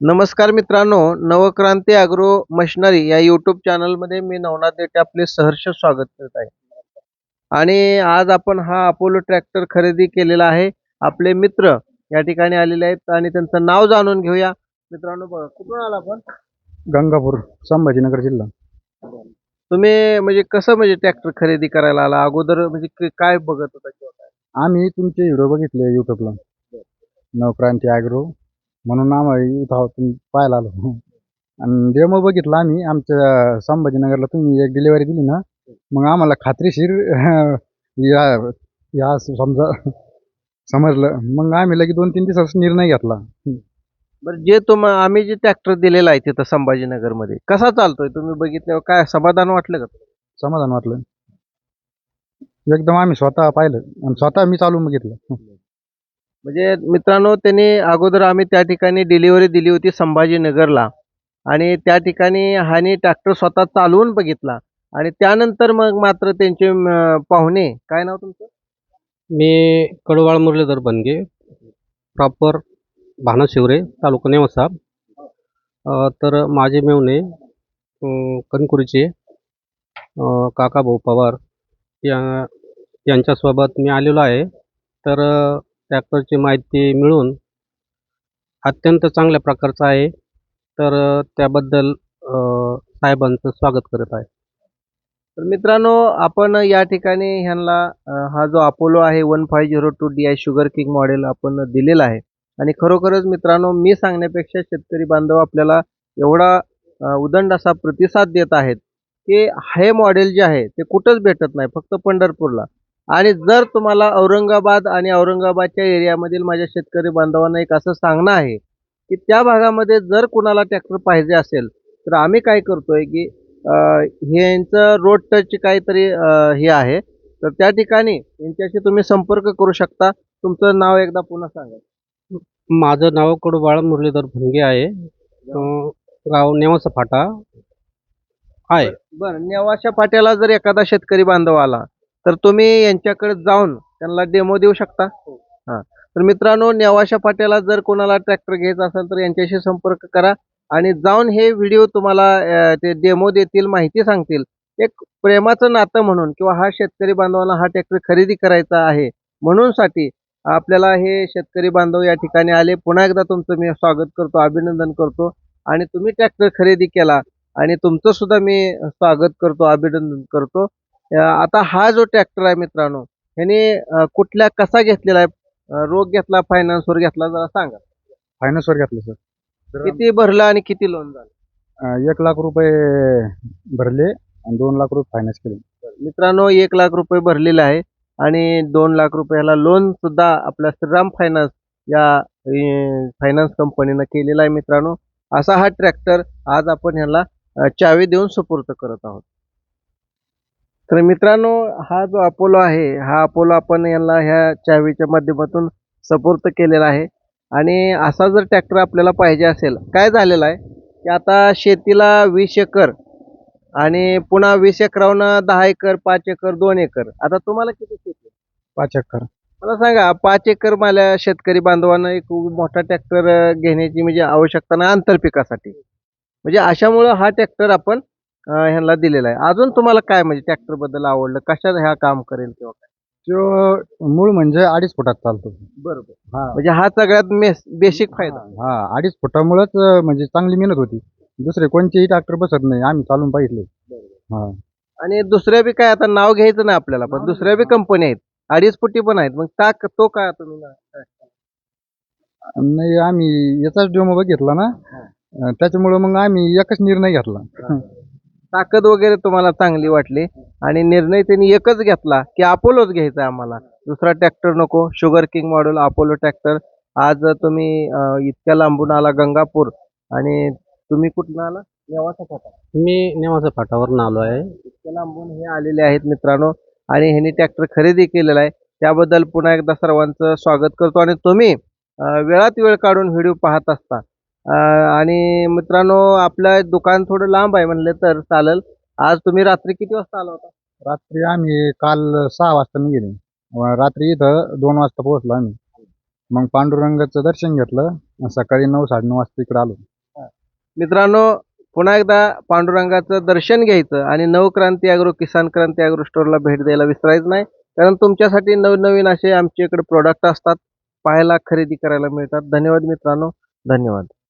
नमस्कार मित्रांनो Navkranti agro machinery या युट्यूब चॅनलमध्ये मी नवनाथ देठे आपले सहर्ष स्वागत करत आहे. आणि आज आपण हा अपोलो ट्रॅक्टर खरेदी केलेला आहे. आपले मित्र या ठिकाणी आलेले आहेत आणि त्यांचं नाव जाणून घेऊया. मित्रांनो बघा कुठून आला आपण? गंगापूर संभाजीनगर जिल्हा. तुम्ही म्हणजे कसं म्हणजे ट्रॅक्टर खरेदी करायला आला? अगोदर म्हणजे क- काय बघत होता किंवा काय? आम्ही तुमचे व्हिडिओ बघितले युट्यूबला नवक्रांती ॲग्रो म्हणून आम्हाला इथं आहोत तुम्ही पाहायला आलो. आणि डेमो बघितला आम्ही. आमच्या संभाजीनगरला तुम्ही एक डिलिव्हरी दिली ना मग आम्हाला खात्रीशीर या या समजा समजलं. मग आम्ही लगेच दोन तीन दिवसाचा निर्णय घेतला. बरं जे तुम आम्ही जे ट्रॅक्टर दिलेला आहे तिथं संभाजीनगरमध्ये कसा चालतोय? तुम्ही बघितल्यावर काय समाधान वाटलं का? समाधान वाटलं. एकदम आम्ही स्वतः पाहिलं. आणि स्वतः मी चालून बघितलं. म्हणजे मित्रांनो त्यांनी अगोदर आम्ही त्या ठिकाणी डिलिव्हरी दिली होती संभाजीनगरला. आणि त्या ठिकाणी हानी ट्रॅक्टर स्वतः चालवून बघितला. आणि त्यानंतर मग मात्र त्यांचे पाहुणे काय नाव तुमचं? मी कडवाळ मुरलीधर बनगे प्रॉपर भानाशिवरे तालुका नेवसा. तर माझे मेवणे कणकुरीचे काका भाऊ पवार या यांच्यासोबत मी आलेलो आहे. तर ट्रॅक्टरची माहिती मिळून अत्यंत चांगल्या प्रकारचा आहे. तर त्याबद्दल साहेबांचं स्वागत करत आहे. तर मित्रांनो आपण या ठिकाणी ह्यांना हा जो अपोलो आहे one five zero two D I sugar king model आपण दिलेला आहे. आणि खरोखरच मित्रांनो मी सांगण्यापेक्षा शेतकरी बांधव आपल्याला एवढा उदंड असा प्रतिसाद देत आहेत की हे मॉडेल जे आहे ते कुठंच भेटत नाही फक्त पंढरपूरला. आणि जर तुम्हाला औरंगाबाद आणि औरंगाबादच्या एरियामधील माझ्या शेतकरी बांधवांना एक असं सांगणं आहे की त्या भागामध्ये जर कुणाला ट्रॅक्टर पाहिजे असेल तर आम्ही काय करतोय की हे यांचं रोड टच काहीतरी हे आहे. तर त्या ठिकाणी यांच्याशी तुम्ही संपर्क करू शकता. तुमचं नाव एकदा पुन्हा सांगा. माझं नाव कडवाळ मुरलीधर भनगे आहे. गाव नेवासा फाटा. आहे. बरं नेवाशा फाट्याला जर एखादा शेतकरी बांधव आला तर तुम्ही यांच्याकडे जाऊन त्यांना डेमो देऊ शकता. हां. तर मित्रांनो नेवाशा फाट्याला जर कोणाला ट्रॅक्टर घ्यायचा असेल तर यांच्याशी संपर्क करा आणि जाऊन हे व्हिडिओ तुम्हाला ते डेमो देतील माहिती सांगतील. एक प्रेमाचं नातं म्हणून किंवा हा शेतकरी बांधवांना हा ट्रॅक्टर खरेदी करायचा आहे म्हणून साठी आपल्याला हे शेतकरी बांधव या ठिकाणी आले. पुन्हा एकदा तुमचं मी स्वागत करतो अभिनंदन करतो आणि तुम्ही ट्रॅक्टर खरेदी केला आणि तुमचं सुद्धा मी स्वागत करतो अभिनंदन करतो. आता हा जो ट्रॅक्टर आहे मित्रांनो ह्याने कुठल्या कसा घेतलेला आहे? रोग घेतला फायनान्सवर घेतला जरा सांगा. फायनान्सवर घेतलं सर किती भरलं आणि किती लोन झालं? एक लाख रुपये भरले आणि दोन लाख रुपये फायनान्स केले. मित्रांनो एक लाख रुपये भरलेले आहे आणि दोन लाख रुपयाला लोन सुद्धा आपल्या श्रीराम फायनान्स या फायनान्स कंपनीनं केलेला आहे मित्रांनो. असा हा ट्रॅक्टर आज आपण ह्याला अ, चावी देऊन सुपूर्त करत आहोत. तर मित्रांनो हा जो अपोलो आहे हा अपोलो आपण यांना ह्या चावीच्या माध्यमातून सपोर्ट केलेला आहे. आणि असा जर ट्रॅक्टर आपल्याला पाहिजे असेल काय झालेलं आहे? की आता शेतीला वीस एकर आणि पुन्हा वीस एकरावनं दहा एकर पाच एकर दोन एकर. आता तुम्हाला किती शेती? पाच एकर. मला सांगा पाच एकर मला शेतकरी बांधवांना एक मोठा ट्रॅक्टर घेण्याची म्हणजे आवश्यकता नाही आंतरपिकासाठी म्हणजे अशामुळं हा ट्रॅक्टर आपण ह्यांना दिलेला आहे. अजून तुम्हाला काय म्हणजे ट्रॅक्टरबद्दल आवडलं? कशात ह्या काम करेल किंवा काय? तो मूळ म्हणजे अडीच फुटात चालतो. बरोबर. हा. म्हणजे हा सगळ्यात बेसिक फायदा. हा अडीच फुटामुळेच म्हणजे चांगली मेहनत होती. दुसरे कोणतेही ट्रॅक्टर बसत नाही. आम्ही चालून पाहिजे हा. आणि दुसऱ्या बी काय आता नाव घ्यायचं नाही आपल्याला पण दुसऱ्या बी कंपनी आहेत. अडीच फुटी पण आहेत. मग का तो का तुम्ही नाही आम्ही याचाच डेमो बघितला ना. त्याच्यामुळं मग आम्ही एकच निर्णय घेतला. ताकद वगैरे तुम्हाला चांगली वाटली. आणि निर्णय त्यांनी एकच घेतला की अपोलोच घ्यायचा आम्हाला. दुसरा ट्रॅक्टर नको sugar king model Apollo tractor आज तुम्ही इतक्या लांबून आला गंगापूर आणि तुम्ही कुठून आला? नेवासा फाटा. मी नेवासा फाटावरून आलो आहे. इतक्या लांबून हे आलेले आहेत मित्रांनो. आणि ह्यांनी ट्रॅक्टर खरेदी केलेला आहे. त्याबद्दल पुन्हा एकदा सर्वांचं स्वागत करतो. आणि तुम्ही वेळात वेळ काढून व्हिडिओ पाहत असता. आणि मित्रांनो आपलं दुकान थोडं लांब आहे म्हणलं तर चालेल. आज तुम्ही रात्री किती वाजता आला होता? रात्री आम्ही काल सहा वाजता निघेले अं, रात्री इथं दोन वाजता पोहोचलो आम्ही. मग पांडुरंगाचं दर्शन घेतलं. सकाळी नऊ साडेनऊ वाजता इकडे आलो. मित्रांनो पुन्हा एकदा पांडुरंगाचं दर्शन घ्यायचं आणि नवक्रांती अॅग्रो किसान क्रांती अॅग्रो स्टोअरला भेट द्यायला विसरायचं नाही. कारण तुमच्यासाठी नवनवीन असे आमच्या इकडे प्रोडक्ट असतात. पाहायला खरेदी करायला मिळतात. धन्यवाद मित्रांनो. धन्यवाद.